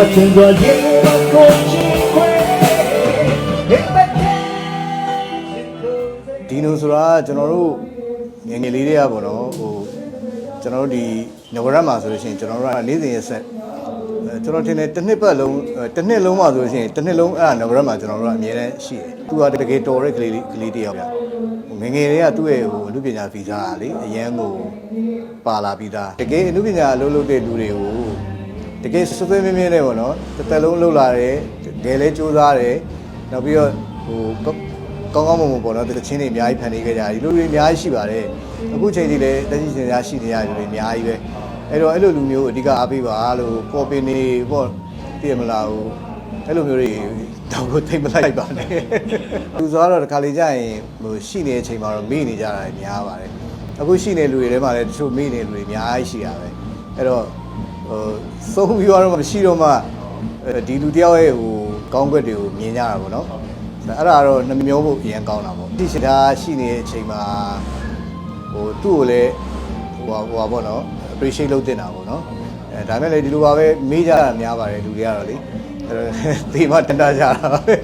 Nothing but you are coaching ဒီလိုဆိုတာကျွန်တော်တို့ငငယ်လေးတွေကပေါ့နော်ဟိုကျွန်တော်တို့ဒီနဝရမှာဆိုလို့ရှိရင်ကျွန်တော်တို့ကနေ့စဉ်ရက်ဆက်ကျွန်တော်ထင်တယ်တစ်နှစ်ပတ်လုံးတစ်နှစ်လုံးမှာဆိုလို့ရှိရင်တစ်နှစ်လုံးအဲ့ဒါနဝရမှာကျွန်တော်တို့ကအမြဲတမ်းရှိတယ်သူကတကယ်တော်တဲ့ကလေးကလေးတယောက်ဗျငငယ်လေးကသူ့ရဲ့ဟိုအမှုပညာဗီဇာလေအရန်ကိုပါလာပြီးသားတကယ်အမှုပညာအလုပ်လုပ်တဲ့လူတွေကို တကယ်စွစွဲမြဲမြဲနဲ့ပေါ့နော်တစ်သက်လုံးလှုပ်လာတယ်ငယ်လေးစူးစားတယ်နောက်ပြီးတော့ဟိုကောင်းကောင်းမွန်မွန်ပေါ့နော်တချင်းတွေအများကြီးဖန်နေကြကြတယ်ဒီလိုတွေအများကြီးရှိပါတယ်အခုချိန်ကြီးလည်းတက်ရှိစင်များရှိနေရတဲ့လူတွေအများကြီးပဲအဲ့တော့အဲ့လိုလူမျိုးကိုအဓိကအားပေးပါလို့ပေါ်ပင်နေပေါ့သိရမလားဟိုအဲ့လိုမျိုးတွေတော့ကိုထိမ့်မလိုက်ပါနဲ့လူဆိုတော့တစ်ခါလေကြာရင်ဟိုရှိနေတဲ့အချိန်မှာတော့မေ့နေကြတာများပါတယ်အခုရှိနေလူတွေထဲမှာလည်းတချို့မေ့နေလူတွေအများကြီးရှိတာပဲအဲ့တော့ ဟိုသုံးပြီးတော့မရှိတော့မှဒီလူတယောက်ရဲ့ဟိုကောင်းကွက်တွေကိုမြင်ကြတာပေါ့နော်အဲ့ဒါတော့နှမျိုးဖို့အရင်ကောင်းတာပေါ့ဒီရှိတာရှိနေတဲ့အချိန်မှာဟိုသူ့ကိုလည်းဟိုဟိုပါပေါ့နော် appreciate လုပ်တင်တာပေါ့နော်အဲဒါမဲ့လည်းဒီလိုပါပဲမေးကြတာများပါတယ်လူတွေကတော့လေအဲ့တော့ဒီမှာတန်တာကြတာပဲ